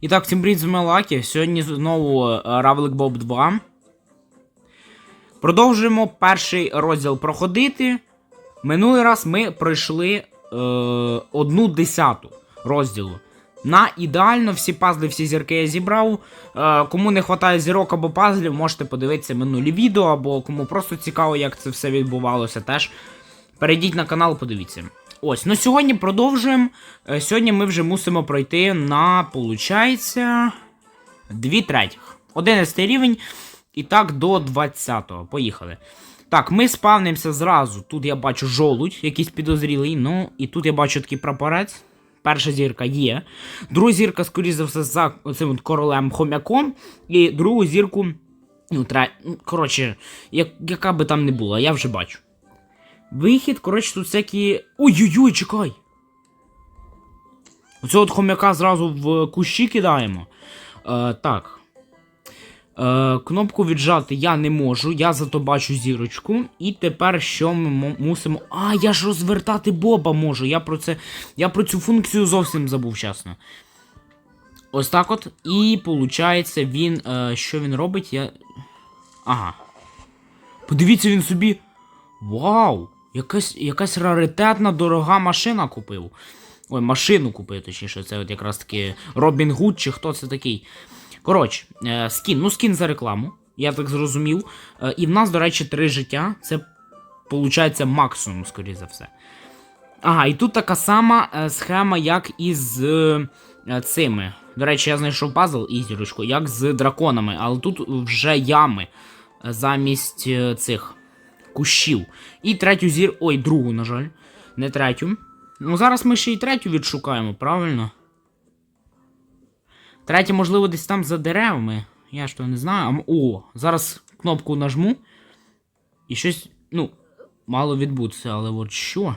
І так, всім привіт, з вами Лакі. Сьогодні знову е, Равлик Боб 2. Продовжуємо перший розділ проходити. Минулий раз ми пройшли е, одну десяту розділу. На ідеально всі пазли, всі зірки я зібрав. Е, кому не вистачає зірок або пазлів, можете подивитися минулі відео, або кому просто цікаво, як це все відбувалося, теж перейдіть на канал, подивіться. Ось, ну сьогодні продовжуємо. Е, Сьогодні ми вже мусимо пройти на, получається, 2 третіх. 11 рівень. І так до 20-го. Поїхали. Так, ми спавнимося зразу. Тут я бачу жолудь, якийсь підозрілий. Ну, і тут я бачу такий прапорець. Перша зірка є. Друга зірка, скоріш за все, за цим королем хомяком. І другу зірку. Ну, тре... ну, коротше, як... яка би там не була, я вже бачу. Вихід, коротше, тут всякі. Ой-ой-ой, чекай! Оцього от хомяка зразу в кущі кидаємо. Е, так. Е, кнопку віджати я не можу, я зато бачу зірочку. І тепер що ми мусимо. А, я ж розвертати Боба можу. Я про це. Я про цю функцію зовсім забув, чесно. Ось так от. І виходить, він. Е, що він робить? Я. Ага. Подивіться, він собі. Вау! Якась, якась раритетна дорога машина купив. Ой, машину купив, точніше, це от якраз таки Робін Гуд чи хто це такий. Коротше, е, скін, ну скін за рекламу, я так зрозумів. Е, і в нас, до речі, три життя. Це виходить максимум, скоріше за все. Ага, і тут така сама е, схема, як і з е, цими. До речі, я знайшов пазл і зірочку, як з драконами, але тут вже ями е, замість е, цих кущів. І третю зір. Ой, другу, на жаль. Не третю. Ну, зараз ми ще й третю відшукаємо, правильно? Третя, можливо, десь там за деревами. Я ж то не знаю. О, зараз кнопку нажму. І щось, ну, мало відбутися, але от що?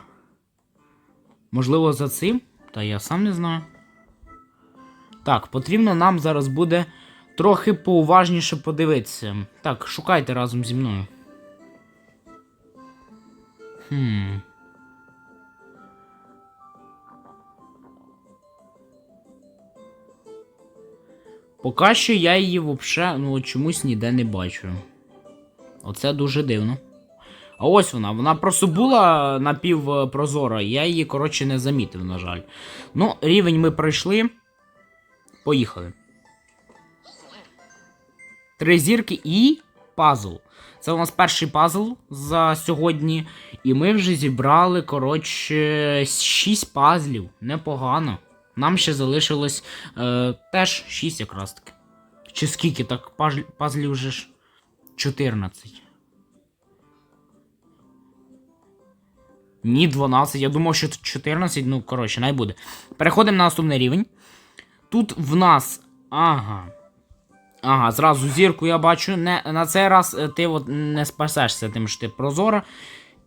Можливо, за цим? Та я сам не знаю. Так, потрібно нам зараз буде трохи поуважніше подивитися. Так, шукайте разом зі мною. Хм. Поки що я її взагалі ну, чомусь ніде не бачу. Оце дуже дивно. А ось вона. Вона просто була напівпрозора, я її, коротше, не замітив, на жаль. Ну, рівень ми пройшли. Поїхали. Три зірки і пазл. Це у нас перший пазл за сьогодні. І ми вже зібрали, коротше, 6 пазлів. Непогано. Нам ще залишилось е, теж 6 якраз таки. Чи скільки так пазлів вже ж 14. Ні, 12. Я думав, що тут 14, ну, коротше, най буде. Переходимо на наступний рівень. Тут в нас. Ага. Ага, зразу зірку я бачу. Не, на цей раз е, ти от не спасешся тим, що ти прозора.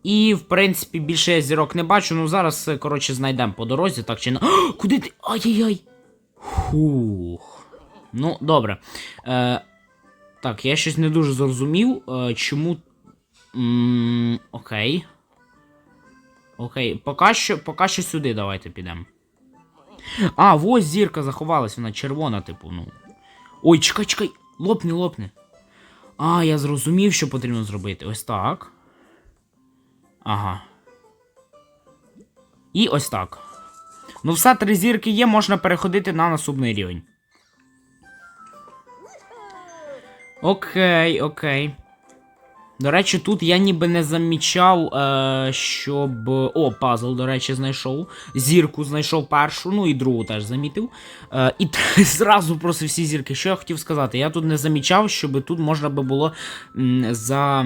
І, в принципі, більше я зірок не бачу. Ну зараз, е, коротше, знайдемо по дорозі, так чи не. Куди ти? Ай-яй-яй! Фух. Ну, добре. Е, так, я щось не дуже зрозумів. Е, чому. м окей. Окей, поки що, поки що сюди давайте підемо. А, ось зірка заховалась, вона червона, типу, ну. Ой, чекай, чекай, лопни, лопни. А, я зрозумів, що потрібно зробити. Ось так. Ага. І ось так. Ну, все, три зірки є, можна переходити на наступний рівень. Окей, окей. До речі, тут я ніби не замічав, е, щоб. О, пазл, до речі, знайшов. Зірку знайшов першу, ну і другу теж замітив. Е, і зразу просто всі зірки. Що я хотів сказати? Я тут не замічав, щоб тут можна би було за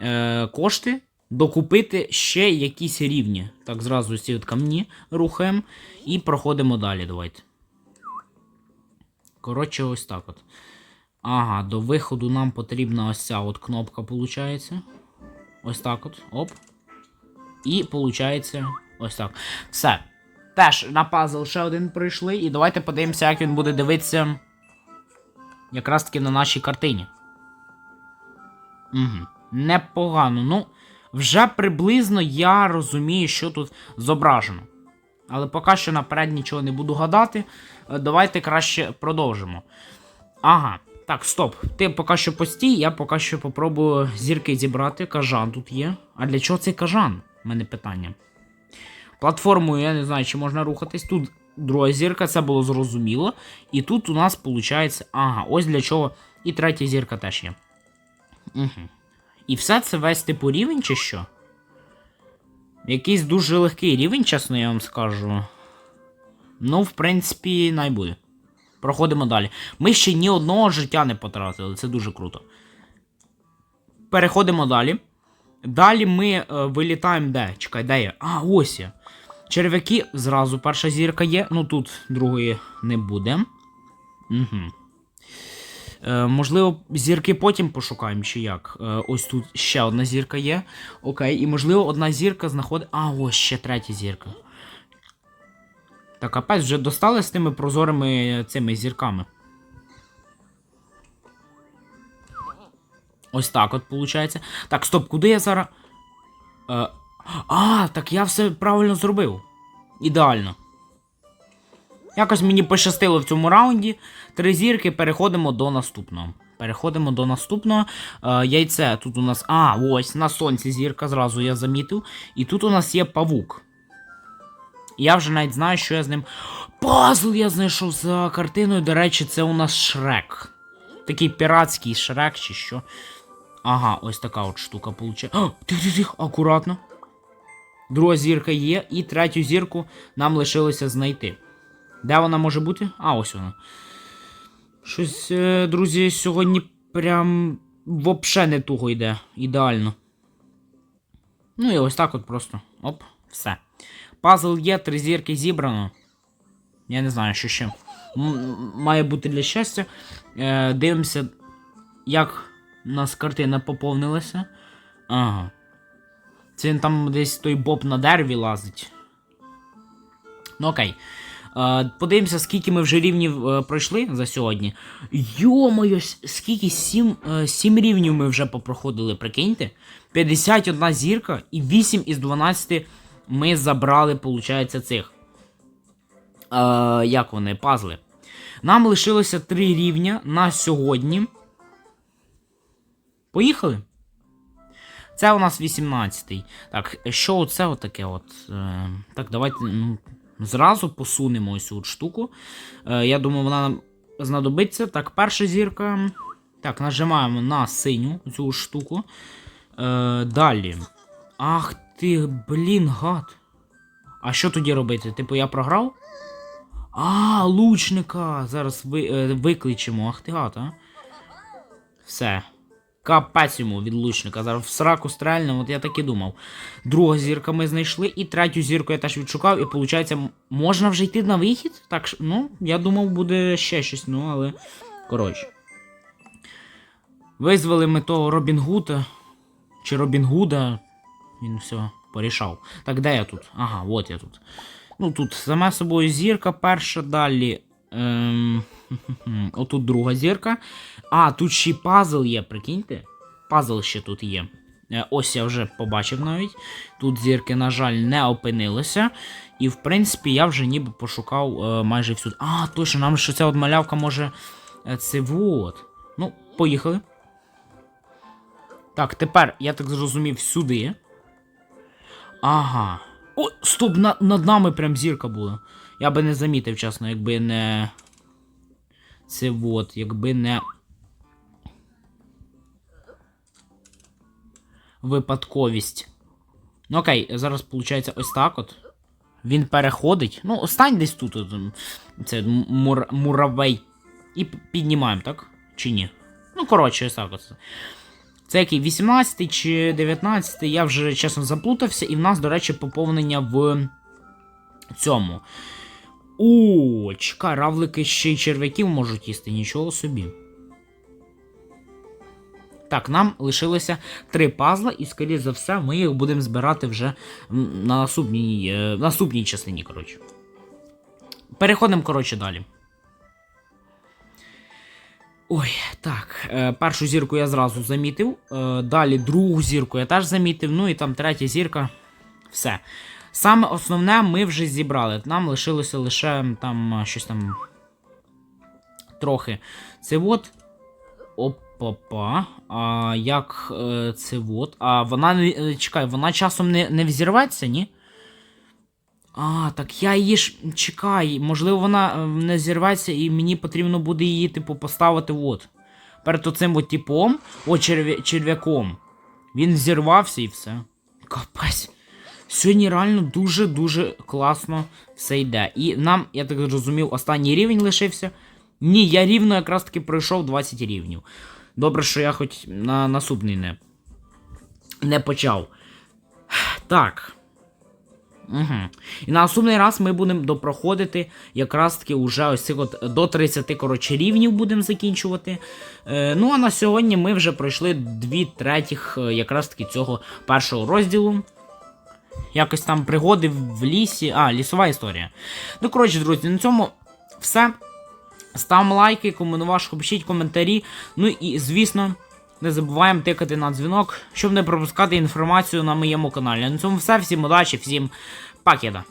е, кошти докупити ще якісь рівні. Так, зразу ці от камні рухаємо і проходимо далі. Давайте. Коротше, ось так от. Ага, до виходу нам потрібна ось ця от кнопка, виходить. Ось так от. Оп. І виходить ось так. Все. Теж на пазл ще один пройшли. І давайте подивимося, як він буде дивитися. Якраз таки на нашій картині. Угу. Непогано. Ну, вже приблизно я розумію, що тут зображено. Але поки що наперед нічого не буду гадати. Е, Давайте краще продовжимо. Ага, так, стоп. Ти поки що постій, я поки що попробую зірки зібрати. Кажан тут є. А для чого цей кажан? У мене питання. Платформою я не знаю, чи можна рухатись. Тут друга зірка, це було зрозуміло. І тут у нас виходить. Ага, ось для чого. І третя зірка теж є. Угу. І все це весь типу рівень, чи що? Якийсь дуже легкий рівень, чесно я вам скажу. Ну, в принципі, най буде. Проходимо далі. Ми ще ні одного життя не потратили, це дуже круто. Переходимо далі. Далі ми е, вилітаємо де? Чекай, де є? А, ось є. Черв'яки зразу перша зірка є. Ну тут другої не буде. Угу. Е, можливо, зірки потім пошукаємо, чи як. Е, ось тут ще одна зірка є. Окей, і можливо одна зірка знаходить. А, ось ще третя зірка. Так, капець, вже достали з тими прозорими цими зірками. Ось так от виходить. Так, стоп, куди я зараз. Е, а, так я все правильно зробив. Ідеально. Якось мені пощастило в цьому раунді. Три зірки, переходимо до наступного. Переходимо до наступного. Е, яйце тут у нас. А, ось на сонці зірка, зразу я замітив. І тут у нас є павук. Я вже навіть знаю, що я з ним. Пазл я знайшов за картиною. До речі, це у нас Шрек. Такий піратський Шрек чи що. Ага, ось така от штука получає. Тих-тих-тих, акуратно. Друга зірка є, і третю зірку нам лишилося знайти. Де вона може бути? А, ось вона. Щось, е, друзі, сьогодні прям вообще не туго йде. Ідеально. Ну і ось так от просто. Оп, все. Пазл є, три зірки зібрано. Я не знаю, що ще. Має бути для щастя. Е, дивимося, як у нас картина поповнилася. Ага. Це там десь той боб на дереві лазить. Ну окей. Е, подивимося, скільки ми вже рівнів е, пройшли за сьогодні. Йо-моє, скільки? 7, 7 рівнів ми вже попроходили, прикиньте. 51 зірка і 8 із 12 ми забрали, виходить, цих. Е, як вони, пазли. Нам лишилося 3 рівня на сьогодні. Поїхали? Це у нас 18-й. Так, що оце отаке от? Е, так, давайте ну, зразу посунемо ось цю штуку. Е, я думаю, вона нам знадобиться. Так, перша зірка. Так, нажимаємо на синю цю штуку. Е, далі. Ах ти, блін, гад. А що тоді робити? Типу, я програв? А, лучника! Зараз ви, е, викличемо. Ах ти гад, а? Все. Капець йому від лучника. Зараз в сраку стрельне, от я так і думав. Друга зірка ми знайшли, і третю зірку я теж відшукав, і виходить, можна вже йти на вихід? Так, ну, я думав, буде ще щось, ну, але. Коротше. Визвали ми того Робін Гуда. Чи Робін Гуда. Він все порішав. Так, де я тут? Ага, от я тут. Ну, тут сама собою зірка перша, далі. Ем... Отут друга зірка. А, тут ще й пазл є, прикиньте. Пазл ще тут є. Е, Ось я вже побачив навіть. Тут зірки, на жаль, не опинилися. І, в принципі, я вже ніби пошукав е, майже всюди. А, точно, нам ще ця от малявка може. е, Це вот. Ну, поїхали. Так, тепер, я так зрозумів, сюди. Ага. О, стоп, на, над нами прям зірка була. Я би не замітив, чесно, якби не. Це вот, якби не. Випадковість. Ну окей, зараз виходить ось так от. Він переходить. Ну, стань десь тут. от, Це мур, муравей. І піднімаємо, так? Чи ні? Ну, коротше, ось так от. Це який 18 чи 19, я вже чесно заплутався, і в нас, до речі, поповнення в цьому. О, чекай, равлики ще й черв'яків можуть їсти, нічого собі. Так, нам лишилося три пазла, і, скоріш за все, ми їх будемо збирати вже на наступній, е, наступній частині, коротше. Переходимо, коротше, далі. Ой, так. Е, першу зірку я зразу замітив. Е, далі другу зірку я теж замітив. Ну і там третя зірка. Все. Саме основне ми вже зібрали. Нам лишилося лише там щось там. Трохи. Це от. Опа-па. А як е, це от. А вона е, Чекай, вона часом не, не взірветься, ні? А, так я її ж. Чекай, можливо, вона е, не зірветься, і мені потрібно буде її, типу, поставити от. Перед оцим от типом, о, черв'я, черв'яком. Він взірвався і все. Капець. Сьогодні реально дуже-дуже класно все йде. І нам, я так зрозумів, останній рівень лишився. Ні, я рівно якраз таки пройшов 20 рівнів. Добре, що я хоч на наступний не, не почав. Так. Угу. І на наступний раз ми будемо допроходити якраз таки уже ось цих от до 30 коротше, рівнів будемо закінчувати. Е, ну а на сьогодні ми вже пройшли дві третіх е, якраз таки цього першого розділу. Якось там пригоди в лісі. А, лісова історія. Ну, коротше, друзі, на цьому все. Ставимо лайки, важко, пишіть коментарі. Ну і, звісно, не забуваємо тикати на дзвінок, щоб не пропускати інформацію на моєму каналі. На цьому все. Всім удачі, всім пакета.